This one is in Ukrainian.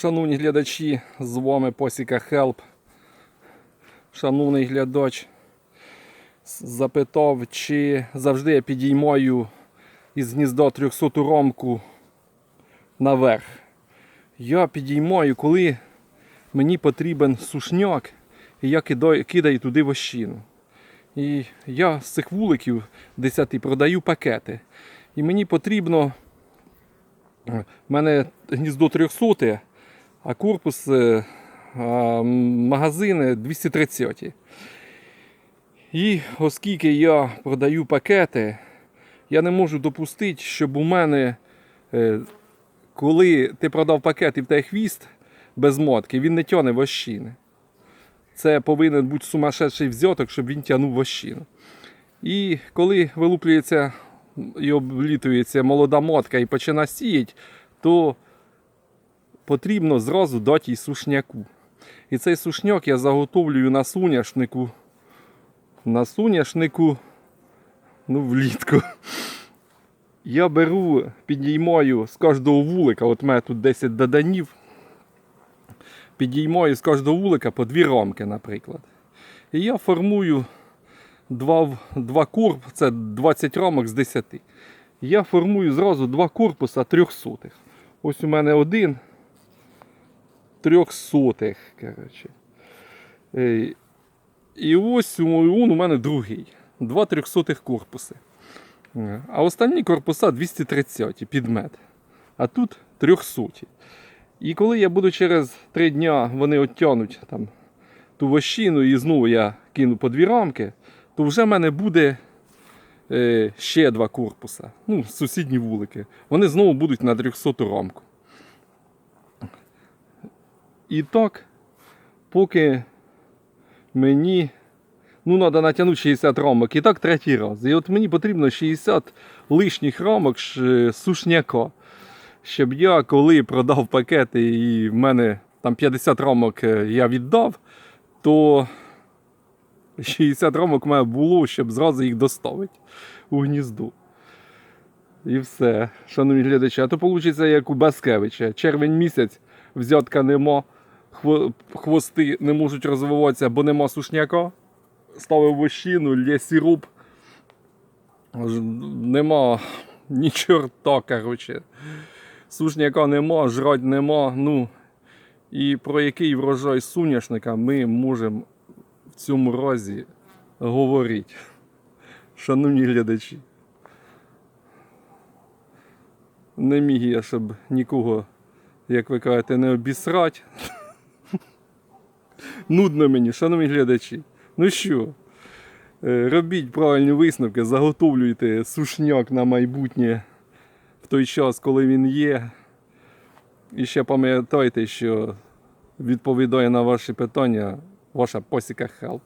Шановні глядачі, з вами Посіка Хелп. Шановний глядач запитав, чи завжди я підіймаю із гнізда 300 ромку наверх. Я підіймаю, коли мені потрібен сушняк, і я кидаю, туди вощину. І я з цих вуликів 10 продаю пакети. І мені потрібно. У мене гніздо 300, а корпус магазини 230. І оскільки я продаю пакети, я не можу допустити, щоб у мене, е, коли ти продав пакет і в тебе хвіст без мотки, він не тяне вощини. Це повинен бути сумасшедший взяток, щоб він тягнув вощину. І коли вилуплюється і облітується молода мотка і починає сіяти, то потрібно зразу дати сушняку. І цей сушняк я заготовлюю на соняшнику. На соняшнику, ну, влітку. Я беру, підіймаю з кожного вулика, от у мене тут 10 доданів, підіймаю з кожного вулика по дві рамки, наприклад. І я формую два, два корпуси, це 20 рамок з 10. Я формую зразу два корпуса трьохсотих. Ось у мене один трьохсотих. Коротше. Е, І ось он у мене другий. Два трьохсотих корпуси. А останні корпуса 230 підмет. А тут 300. І коли я буду через 3 дня вони оттянуть там ту вощину і знову я кину по дві рамки, то вже в мене буде е, ще два корпуса. Ну, сусідні вулики. Вони знову будуть на 300 рамку. І так, поки мені ну, треба натягнути 60 рамок. І так третій раз. І от мені потрібно 60 лишніх рамок ш- сушняка. Щоб я коли продав пакети і в мене там 50 рамок е, я віддав, то 60 рамок мене було, щоб зразу їх доставити у гнізду. І все, шановні глядачі. А то вийде, як у Баскевича. Червень місяць, взятка нема, хвости не можуть розвиватися, бо нема сушняка. Ставив вощину, сироп. Нема ні чорта, коротше. Сушняка нема, жрать нема. Ну, і про який врожай соняшника ми можемо в цьому разі говорити. Шановні глядачі. Не міг я, щоб нікого, як ви кажете, не обісрать. Нудно мені, шановні глядачі. Ну що, е, робіть правильні висновки, заготовлюйте сушняк на майбутнє в той час, коли він є. І ще пам'ятайте, що відповідає на ваші питання ваша посіка Help.